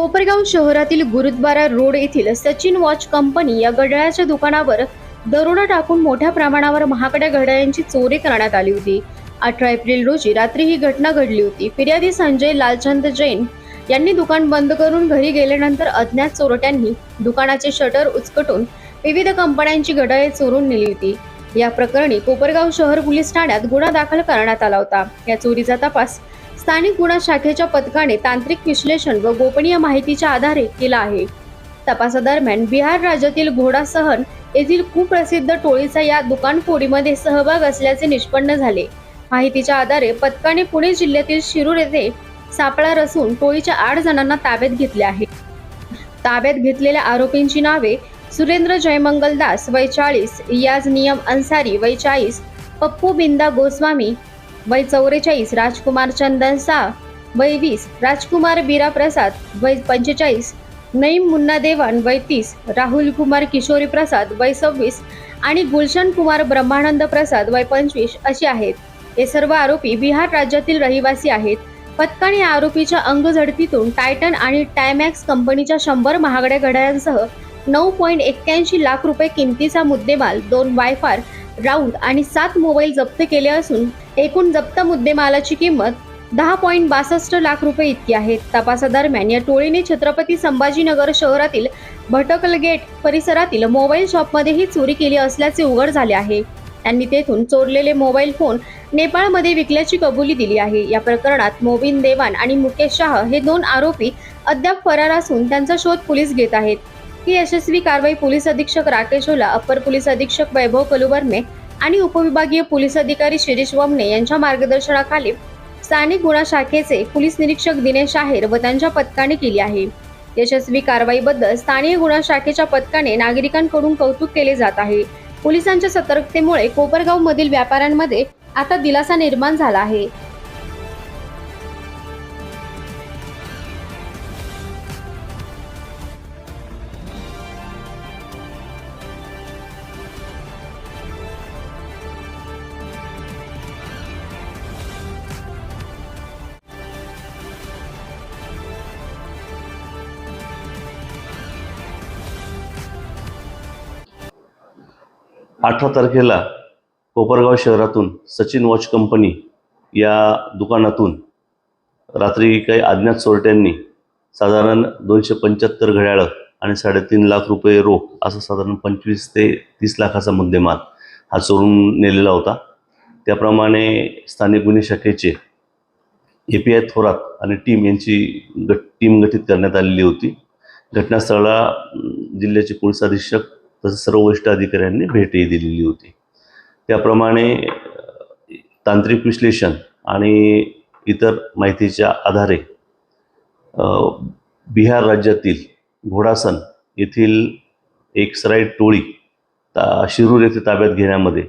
कोपरगाव शहरातील गुरुद्वारा रोड येथील Sachin watch company या घड्याळाच्या दुकानावर दरोडा टाकून मोठ्या प्रमाणावर महागड्या घड्याळांची चोरी करण्यात आली होती. अठरा एप्रिल रोजी रात्री ही घटना घडली होती. फिर्यादी संजय लालचंद जैन यांनी दुकान बंद करून घरी गेल्यानंतर अज्ञात चोरट्यांनी दुकानाचे शटर उचकटून विविध कंपन्यांची घड्याळे चोरून नेली होती. या प्रकरणी कोपरगाव शहर पोलीस ठाण्यात गुन्हा दाखल करण्यात आला होता. या चोरीचा तपास स्थानिक गुन्हा शाखेच्या पथकाने तांत्रिक विश्लेषण व गोपनीय माहितीच्या आधारे केला आहे. तपासादरम्यान बिहार राज्यातील घोडा सहन येथील कुप्रसिद्ध टोळीचा या दुकानफोडीमध्ये सहभाग असल्याचे निष्पन्न झाले. माहितीच्या आधारे पथकाने पुणे जिल्ह्यातील शिरूर येथे सापळा रचून टोळीच्या आठ जणांना ताब्यात घेतले आहे. ताब्यात घेतलेल्या आरोपींची नावे सुरेंद्र जयमंगल दास वय चाळीस याज नियम अन्सारी वय चाळीस पप्पू बिंदा गोस्वामी वय चौवेचाळीस राजकुमार चंदन सा वय वीस. राजकुमार बीरा प्रसाद वय पंचेचाळीस. नईम मुन्ना देवान वय तीस. राहुल कुमार किशोरी प्रसाद वय सव्वीस. आणि गुलशन कुमार ब्रह्मानंद प्रसाद वय पंचवीस असे आहेत. हे सर्व आरोपी बिहार राज्यातील रहिवासी आहेत. पथकाने या आरोपीच्या अंगझडतीतून टायटन आणि टायमॅक्स कंपनीच्या शंभर महागड्या घड्याळांसह नऊ पॉईंट एक्क्याऐंशी लाख रुपये किमतीचा मुद्देमाल दोन वायफार राऊंड आणि सात मोबाईल जप्त केले असून एकूण जप्त मुद्देमालाची किंमत दहा पॉईंट बासष्ट लाख रुपये इतकी आहे. तपासादरम्यान या टोळीने छत्रपती संभाजीनगर शहरातील भटकल गेट परिसरातील मोबाईल शॉपमध्येही चोरी केली असल्याचे उघड झाले आहे. त्यांनी तेथून चोरलेले मोबाईल फोन नेपाळमध्ये विकल्याची कबुली दिली आहे. या प्रकरणात मोबिन देवान आणि मुकेश शाह हे दोन आरोपी अद्याप फरार असून त्यांचा शोध पोलीस घेत आहेत. ही यशस्वी कारवाई पोलीस अधीक्षक राकेश ओला अप्पर पोलीस अधीक्षक वैभव कलुबर्मे आणि उपविभागीय पोलीस अधिकारी शिरीष वमने यांच्या मार्गदर्शनाखाली स्थानिक गुन्हा शाखेचे पोलीस निरीक्षक दिनेश आहेर व त्यांच्या पथकाने केली आहे. यशस्वी कारवाईबद्दल स्थानिक गुन्हा शाखेच्या पथकाने नागरिकांकडून कौतुक केले जात आहे. पोलिसांच्या सतर्कतेमुळे कोपरगाव मधील व्यापाऱ्यांमध्ये आता दिलासा निर्माण झाला आहे. अठरा तारखेला कोपरगाव शहरातून सचिन वॉच कंपनी या दुकानातून रात्री काही अज्ञात चोरट्यांनी साधारण दोनशे पंच्याहत्तर घड्याळं आणि साडेतीन लाख रुपये रोख असं साधारण पंचवीस ते तीस लाखाचा मुद्देमाल हा चोरून नेलेला होता. त्याप्रमाणे स्थानिक गुन्हे शाखेचे ए पी आय थोरात आणि टीम यांची गट टीम गठीत करण्यात आलेली होती. घटनास्थळाला जिल्ह्याचे पोलीस अधीक्षक तसेच सर्व वरिष्ठ अधिकाऱ्यांनी भेटही दिलेली होती. त्याप्रमाणे तांत्रिक विश्लेषण आणि इतर माहितीच्या आधारे बिहार राज्यातील घोडासन येथील एक सराईट टोळी ता शिरूर येथे ताब्यात घेण्यामध्ये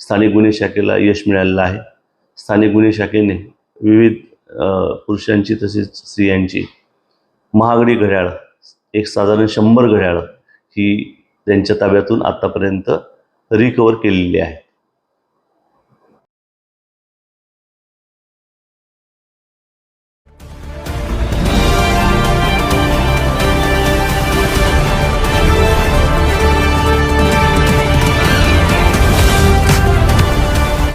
स्थानिक गुन्हे शाखेला यश मिळालेलं आहे. स्थानिक गुन्हे शाखेने विविध पुरुषांची तसेच स्त्रियांची महागडी घड्याळ एक साधारण शंभर घड्याळं ही त्यांच्या ताब्यातून आत्तापर्यंत रिकवर केलेली आहे.